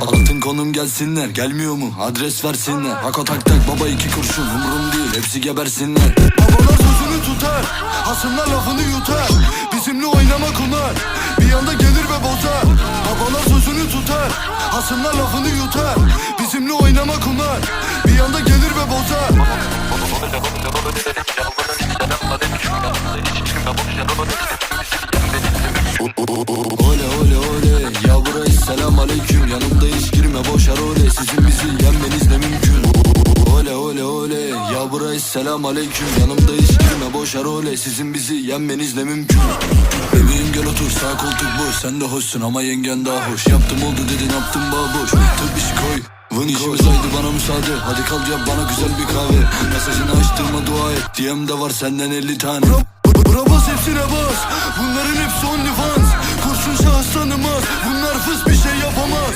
Altın konum gelsinler gelmiyor mu adres versinler Hako tak tak baba iki kurşun umrum değil hepsi gebersinler Babalar sözünü tutar Hasımlar lafını yutar Bizimle oynamak onlar Bir anda gelir ve bozar Babalar sözünü tutar Hasımlar lafını yutar Bizimle oynamak onlar Bir anda gelir ve bozar Yanımda hiç girme boşar ole Sizin bizi yenmeniz ne mümkün. Ole ole ole. Ya burayı selam aleyküm. Yanımda hiç girme boşar ole Sizin bizi yenmeniz ne mümkün. Bebeğim gel otur sağ koltuk boş. Sen de hoşsun ama yengen daha hoş. Yaptım oldu dedin yaptım boş. Tıp işi koy. Vın işimiz haydi bana müsaade. Hadi kal yap bana güzel bir kahve. Mesajını açtırma dua et. DM'de var senden 50 tane. Bra bas hepsine bas. Bunların hepsi only fans Kurşun şahıs tanımaz Bunlar fıs bir şey yapamaz